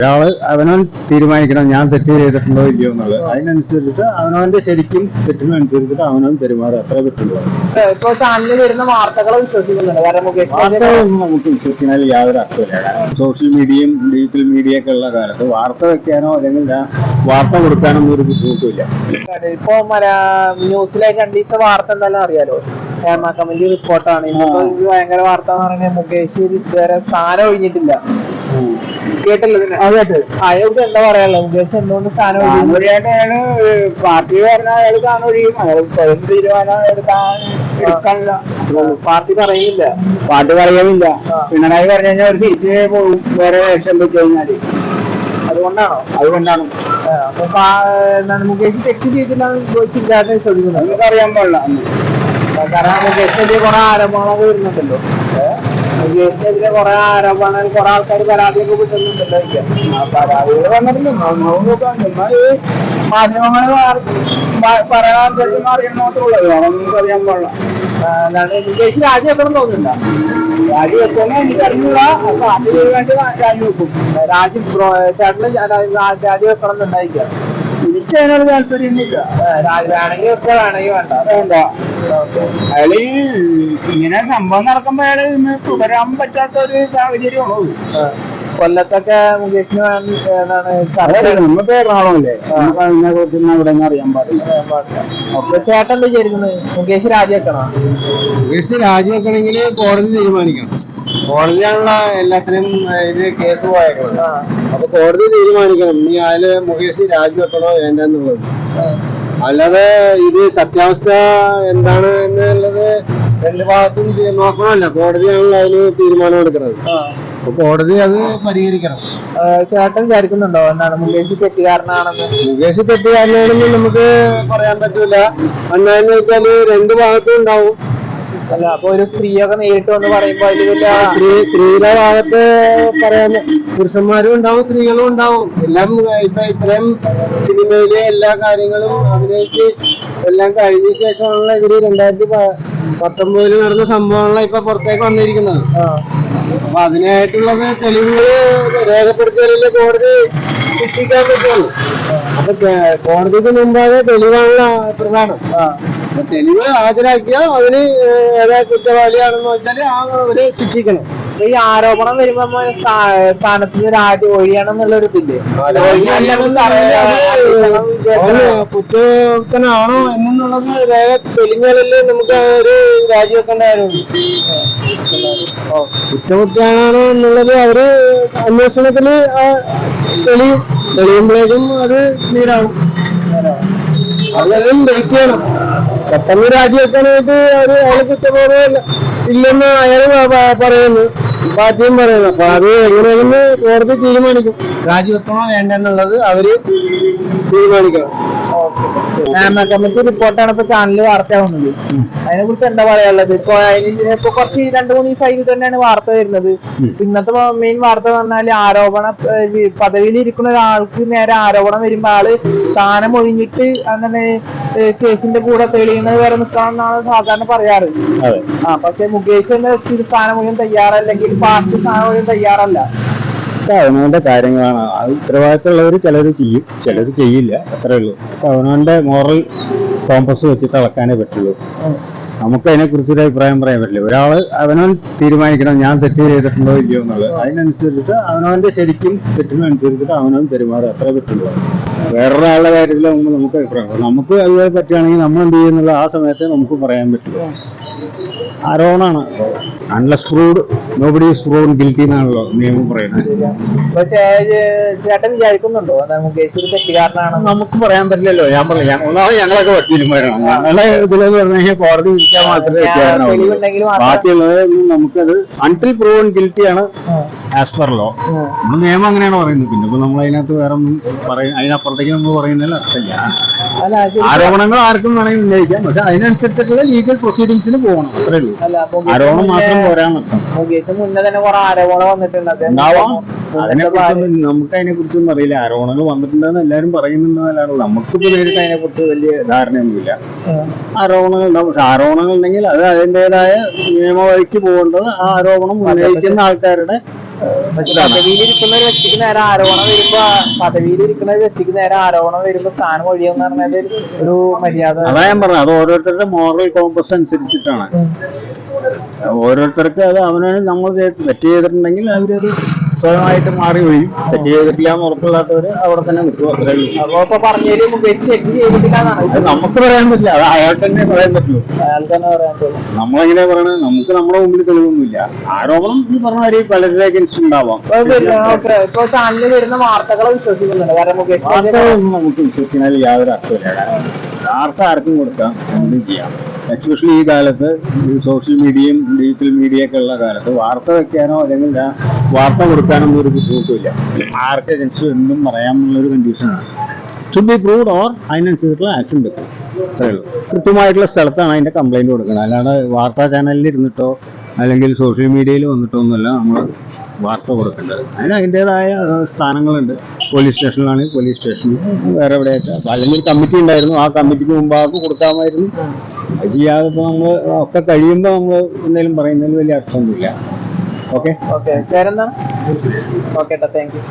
ഒരാൾ അവനവൻ തീരുമാനിക്കണം ഞാൻ തെറ്റ് ചെയ്തിട്ടുണ്ടോ ഇല്ലയോ എന്നുള്ളത്. അതിനനുസരിച്ചിട്ട് അവനവന്റെ ശരിക്കും തെറ്റിനനുസരിച്ചിട്ട് അവനവൻ പെരുമാറുക അത്രേ പറ്റുള്ളൂ. ഇപ്പൊ ചാനലിൽ വരുന്ന വാർത്തകളെ വിശ്വസിക്കുന്നുണ്ട്? കാരണം മുകേഷ് വാർത്തകളൊന്നും നമുക്ക് വിശ്വസിക്കുന്നതിൽ യാതൊരു അർത്ഥമില്ല കാരണം സോഷ്യൽ മീഡിയയും ഡിജിറ്റൽ മീഡിയ ഒക്കെ ഉള്ള കാലത്ത് വാർത്ത വെക്കാനോ അല്ലെങ്കിൽ വാർത്ത കൊടുക്കാനോ ഒന്നും ഒരു ബുദ്ധിമുട്ടില്ല ഇപ്പൊ മല- ന്യൂസിലെ കണ്ടിട്ട് വാർത്ത എന്തായാലും അറിയാലോ? ഹേമ കമ്മിറ്റി റിപ്പോർട്ടാണ് ഇന്നിപ്പോ ഭയങ്കര വാർത്ത എന്ന് പറഞ്ഞാൽ മുകേഷ് ഇതുവരെ സ്ഥാനം ഒഴിഞ്ഞിട്ടില്ല. എന്താ പറയാനുള്ളത്? മുകേഷ് എന്തുകൊണ്ട് സ്ഥാനം ഒഴിഞ്ഞു അയാൾ പാർട്ടി പറഞ്ഞാൽ അയാൾ താൻ ഒഴിയും. അയാൾ സ്വയം തീരുമാനം എടുക്കാൻ എടുക്കാനില്ല. പാർട്ടി പറയില്ല പാർട്ടി പറയുന്നില്ല. പിണറായി പറഞ്ഞു കഴിഞ്ഞാൽ ഒരു സീറ്റ് പോകും വേറെ ഇലക്ഷൻ വെച്ച് കഴിഞ്ഞാൽ. അതുകൊണ്ടാണോ? അതുകൊണ്ടാണ്. അപ്പൊ എന്താണ് മുകേഷ് തെറ്റ് ചെയ്തിട്ടാണ് ചിന്താതെ ശ്രദ്ധിക്കുന്നത് നമുക്ക് അറിയാൻ പാടില്ല. കാരണം മുകേഷിന്റെ കുറെ ആരംഭങ്ങളൊക്കെ വരുന്നുണ്ടല്ലോ. മുകേഷിനെതിരെ കുറെ ആരോപണങ്ങൾ കുറെ ആൾക്കാർ പരാതിയൊക്കെ വിട്ടുന്നുണ്ടല്ലോ എനിക്ക് പരാതികൾ വന്നിട്ടില്ല നമുക്ക് നോക്കാം. ചുമ്മാ ഈ മാധ്യമങ്ങൾ പറയാൻ അറിയണം അതൊന്നും അറിയാൻ പാടില്ല. ആ, എന്താണ് മുകേഷ് രാജിവെക്കണം തോന്നുന്നില്ല രാജി എത്തുന്ന എനിക്ക് അറിഞ്ഞൂടാ. അപ്പൊ അതിന് വേണ്ടി രാജി വെക്കും. രാജി ബ്രോ- ചേട്ടന് ജാ- വെക്കണം രാജിവെക്കണം എന്നുണ്ടായിരിക്കാം എനിക്ക് അതിനോട് താല്പര്യമൊന്നുമില്ല. വേണമെങ്കിൽ വെക്കുക വേണമെങ്കിൽ വേണ്ട. വേണ്ട. അയാൾ ഇങ്ങനെ സംഭവം നടക്കുമ്പോ അയാൾ ഇന്ന് തുടരാൻ പറ്റാത്ത ഒരു സാഹചര്യമാണോ. കൊല്ലത്തൊക്കെ മുകേഷിന് വേണ്ടി എന്താണ് ചർച്ച നമുക്ക് എറണാകുളമല്ലേ നമുക്ക് അതിനെ കുറിച്ച് ഇവിടെ അറിയാൻ പാടില്ല. ഒക്കെ ചേട്ടൻ വിചാരിക്കുന്നത് മുകേഷ് രാജിവെക്കണോ മുകേഷ് രാജിവെക്കണമെങ്കിൽ കോടതി തീരുമാനിക്കണം. കോടതിയാണുള്ള എല്ലാത്തിനും ഇത് കേസ് പോയേക്കുന്നത് അപ്പൊ കോടതി തീരുമാനിക്കണം. നീ അതിൽ മുകേഷ് രാജിവെക്കണോ വേണ്ടെന്നുള്ളത്. അല്ലാതെ ഇത് സത്യാവസ്ഥ എന്താണ് എന്നുള്ളത് രണ്ട് ഭാഗത്തും നോക്കണമല്ല കോടതിയാണല്ലോ അതിന് തീരുമാനം എടുക്കുന്നത്. അപ്പൊ കോടതി അത് പരിഹരിക്കണം. ചേട്ടൻ വിചാരിക്കുന്നുണ്ടോ? എന്താണ് മുകേഷ് തെറ്റുകാരനാണെന്ന് മുകേഷ് തെറ്റുകാരനാണെന്ന് നമുക്ക് പറയാൻ പറ്റൂല. എന്നാന്ന് വെച്ചാൽ രണ്ട് ഭാഗത്തും ഉണ്ടാവും. അല്ല അപ്പൊ ഒരു സ്ത്രീയൊക്കെ നേരിട്ട് വന്ന് പറയുമ്പോ സ്ത്രീ സ്ത്രീയുടെ ഭാഗത്ത് പറയാൻ പുരുഷന്മാരും ഉണ്ടാവും സ്ത്രീകളും ഉണ്ടാവും. എല്ലാം ഇപ്പൊ ഇത്രയും സിനിമയിലെ എല്ലാ കാര്യങ്ങളും അഭിനയിച്ച് എല്ലാം കഴിഞ്ഞ ശേഷമാണല്ലോ ഇവർ രണ്ടായിരത്തി പത്തൊമ്പതിൽ നടന്ന സംഭവങ്ങളാണ് ഇപ്പൊ പുറത്തേക്ക് വന്നിരിക്കുന്നത്. അപ്പൊ അതിനായിട്ടുള്ളത് തെളിവുകൾ രേഖപ്പെടുത്തിയാലല്ലേ കോടതി ശിക്ഷിക്കാൻ പറ്റുള്ളൂ. അപ്പൊ കോടതിക്ക് മുമ്പാകെ തെളിവാണല്ലോ പ്രധാനം. തെളിവ് ഹാജരാക്കിയ അതിന് ഏതാ കുറ്റവാളിയാണെന്ന് വെച്ചാൽ ആ അവരെ ശിക്ഷിക്കണം. ഈ ആരോപണം വരുമ്പോ സ്ഥാനത്ത് നിന്ന് രാജി ഒഴിയണം എന്നുള്ളൊരു ഇതില്ലേ? എന്നുള്ളത് രേഖ തെളിഞ്ഞാലല്ലേ നമുക്ക് ഒരു രാജിവെക്കേണ്ട കാര്യമുള്ളൂ കുറ്റകൃത്യമാണോ എന്നുള്ളത് അവർ അന്വേഷണത്തിൽ തെളിയും തെളി തെളിയുമ്പോഴേക്കും അത് നേരാവും. അതെല്ലാം വെയിറ്റ് ചെയ്യണം പെട്ടെന്ന് രാജിവെക്കാനായിട്ട് അവർ അയാൾ കുറ്റബോധമല്ല. ഇല്ലെന്ന് അയാൾ പറയുന്നു. പാർട്ടിയും പറയുന്നു. അപ്പൊ അത് എങ്ങനെയാണെന്ന് കോടതി തീരുമാനിക്കും. രാജിവെക്കണോ വേണ്ടെന്നുള്ളത് അവർ തീരുമാനിക്കണം. കമ്മിറ്റി റിപ്പോർട്ടാണ് ഇപ്പൊ ചാനലിൽ വാർത്തയാവുന്നത് അതിനെ കുറിച്ച് എന്താ പറയാനുള്ളത്? ഇപ്പൊ ഇപ്പൊ കുറച്ച് രണ്ടു മൂന്ന് ദിവസമായി തന്നെയാണ് വാർത്ത വരുന്നത്. ഇന്നത്തെ മെയിൻ വാർത്ത എന്ന് പറഞ്ഞാൽ ആരോപണ പദവിയിൽ ഇരിക്കുന്ന ഒരാൾക്ക് നേരെ ആരോപണം വരുമ്പോ ആൾ സ്ഥാനം ഒഴിഞ്ഞിട്ട് അങ്ങനെ കേസിന്റെ കൂടെ തെളിയുന്നത് വരെ നിൽക്കണം എന്നാണ് സാധാരണ പറയാറ്. ആ പക്ഷെ മുകേഷ് എന്ന വ്യക്തി ഇത് സ്ഥാനം ഒഴിയാൻ തയ്യാറല്ലെങ്കിൽ പാർട്ടി സ്ഥാനം ഒഴിയാൻ തയ്യാറല്ല. അവനവന്റെ കാര്യങ്ങളാണ്. അത് ഉത്തരവാദിത്തമുള്ളവർ ചിലർ ചെയ്യും. ചിലർ ചെയ്യില്ല. അത്രേ ഉള്ളൂ. അവനവന്റെ മോറൽ കോമ്പസ് വെച്ചിട്ട് അളക്കാനേ പറ്റുള്ളൂ നമുക്ക് അതിനെ കുറിച്ചൊരു അഭിപ്രായം പറയാൻ പറ്റില്ല. ഒരാൾ അവനവൻ തീരുമാനിക്കണം ഞാൻ തെറ്റ് ചെയ്തിട്ടുണ്ടോ ഇല്ലയോ എന്നുള്ളത്. അതിനനുസരിച്ചിട്ട് അവനവന്റെ ശരിക്കും തെറ്റിനനുസരിച്ചിട്ട് അവനവൻ പെരുമാറുക. അത്രേ പറ്റുള്ളൂ. വേറൊരാളുടെ കാര്യത്തിൽ നമുക്ക് അഭിപ്രായം. നമുക്ക് അതുപോലെ പറ്റുകയാണെങ്കിൽ നമ്മൾ എന്ത് ചെയ്യുന്നുള്ള ആ സമയത്തെ നമുക്ക് പറയാൻ പറ്റുള്ളൂ ആരോപണമാണ് unless proved nobody is guilty എന്നാണല്ലോ നിയമം പറയുന്നത്. ചേട്ടൻ വിചാരിക്കുന്നുണ്ടോ? മുകേഷ് ഒരു നമുക്ക് പറയാൻ പറ്റില്ലല്ലോ. ഞാൻ പറഞ്ഞു ഞാൻ ഒന്നാമത് ഞങ്ങളൊക്കെ വക്കീലുമാരാണ് ഞങ്ങളെ ഇതിലെന്ന് പറഞ്ഞു കഴിഞ്ഞാൽ കോടതി വിളിക്കാൻ മാത്രമേ ബാക്കിയുള്ളത് നമുക്കത് അൺടിൽ പ്രൂവൺ ഗിൽറ്റി ആണ് ആസ് പെർ ലോ നമ്മൾ നിയമം അങ്ങനെയാണ് പറയുന്നത്. പിന്നെ ഇപ്പൊ നമ്മൾ അതിനകത്ത് വേറെ ഒന്നും പറയും അതിനപ്പുറത്തേക്ക് നമ്മൾ പറയുന്നില്ല. ആരോപണങ്ങൾ ആർക്കും വേണമെങ്കിൽ ഉന്നയിക്കാം. പക്ഷെ അതിനനുസരിച്ചിട്ടുള്ള ലീഗൽ പ്രൊസീഡിങ്സിന് പോകണം. അത്രേ ഉള്ളൂ. ആരോപണം മാത്രം പോരാന്നർത്ഥം മുന്നേ തന്നെ കുറെ ആരോപണം വന്നിട്ടുണ്ട്. അദ്ദേഹം ഉണ്ടാവാം. അതിനെ മുന്നത്തെ ഭാര്യ- കുറിച്ചൊന്നും നമുക്ക് അതിനെ കുറിച്ചൊന്നും അറിയില്ല. ആരോപണങ്ങൾ വന്നിട്ടുണ്ടെന്ന് എല്ലാരും പറയുന്നുണ്ടെന്നല്ലാണ്ട് നമുക്കിപ്പോ നേരിട്ട് അതിനെ കുറിച്ച് വലിയ ധാരണയൊന്നുമില്ല. ആരോപണങ്ങൾ ഉണ്ടാവും. പക്ഷെ ആരോപണങ്ങൾ ഉണ്ടെങ്കിൽ അത് അതിന്റെതായ നിയമവഴിക്ക് പോകേണ്ടത് ആ ആരോപണം ഉന്നയിക്കുന്ന ആൾക്കാരുടെ ഇരിക്കുന്ന ഒരു വ്യക്തിക്ക് നേരെ ആരോപണം വരുമ്പോ പദവിയിലിരിക്കുന്ന ഒരു വ്യക്തിക്ക് നേരെ ആരോപണം വരുമ്പോ സ്ഥാനം ഒഴിയെന്ന് പറഞ്ഞത് ഒരു മര്യാദ. അതാ ഞാൻ പറഞ്ഞത്. അത് ഓരോരുത്തരുടെ മോറൽ കോമ്പസ് അനുസരിച്ചിട്ടാണ്. ഓരോരുത്തർക്ക് അത് അവനവന് നമ്മൾ തെറ്റ് ചെയ്തിട്ടുണ്ടെങ്കിൽ അവരത് സ്വയമായിട്ട് മാറി ഒഴിയും തെറ്റ് ചെയ്തിട്ടില്ല എന്ന് ഉറപ്പില്ലാത്തവര് അവിടെ തന്നെ നിൽക്കും. അത്രേ ഉള്ളൂ അപ്പൊ ഇപ്പൊ പറഞ്ഞതിൽ മുകേഷ് തെറ്റ് ചെയ്തിട്ടില്ല അത് നമുക്ക് പറയാൻ പറ്റില്ല. അത് അയാൾക്ക് തന്നെ പറയാൻ പറ്റുള്ളൂ അയാൾ തന്നെ പറയാൻ തോന്നുന്നു നമ്മളെങ്ങനെയാ പറയണത് നമുക്ക് നമ്മുടെ മുമ്പിൽ തെളിവൊന്നുമില്ല. ആരോപണം ഈ പറഞ്ഞ കാര്യം പലരുടെ ഉണ്ടാവാം. ഇപ്പൊ വരുന്ന- ഓക്കേ, ഇപ്പൊ ചാനലിൽ വരുന്ന വാർത്തകളെ വിശ്വസിക്കുന്നുണ്ട്. കാരണം മുകേഷ് വാർത്തകളൊന്നും നമുക്ക് വിശ്വസിക്കുന്നതിൽ യാതൊരു അർത്ഥമില്ല കാരണം വാർത്ത ആർക്കും കൊടുക്കാം എന്തും ചെയ്യാം. എക്സ്പെഷ്യലി ഈ കാലത്ത് സോഷ്യൽ മീഡിയയും ഡിജിറ്റൽ മീഡിയ ഒക്കെ ഉള്ള കാലത്ത് വാർത്ത വെക്കാനോ അല്ലെങ്കിൽ വാർത്ത കൊടുക്കാനോ ഒരു ബുദ്ധിമുട്ടില്ല ആർക്ക് അഗൻസ്റ്റ് എന്തും പറയാമെന്നുള്ളൊരു കണ്ടീഷനാണ് ടു ബി പ്രൂവ്ഡ് ഓർ അതിനനുസരിച്ചുള്ള ആക്ഷൻ എടുക്കും. അത്രയേ ഉള്ളൂ. കൃത്യമായിട്ടുള്ള സ്ഥലത്താണ് അതിന്റെ കംപ്ലൈന്റ് കൊടുക്കുന്നത്. അല്ലാതെ വാർത്താ ചാനലിൽ ഇരുന്നിട്ടോ അല്ലെങ്കിൽ സോഷ്യൽ മീഡിയയിൽ വന്നിട്ടോ ഒന്നുമല്ല നമ്മൾ വാർത്ത കൊടുക്കേണ്ടത് അതിന് അതിന്റെതായ സ്ഥാനങ്ങളുണ്ട്. പോലീസ് സ്റ്റേഷനിലാണെങ്കിൽ പോലീസ് സ്റ്റേഷനിൽ വേറെ എവിടെയൊക്കെ. അല്ലെങ്കിൽ ഒരു കമ്മിറ്റി ഉണ്ടായിരുന്നു. ആ കമ്മിറ്റിക്ക് മുമ്പാർക്ക് കൊടുക്കാമായിരുന്നു. അത് ചെയ്യാതെ ഇപ്പോൾ നമ്മൾ ഒക്കെ കഴിയുമ്പോൾ നമ്മൾ എന്തെങ്കിലും പറയുന്നതിൽ വലിയ അർത്ഥമൊന്നുമില്ല. Okay? Okay. Okay thank you.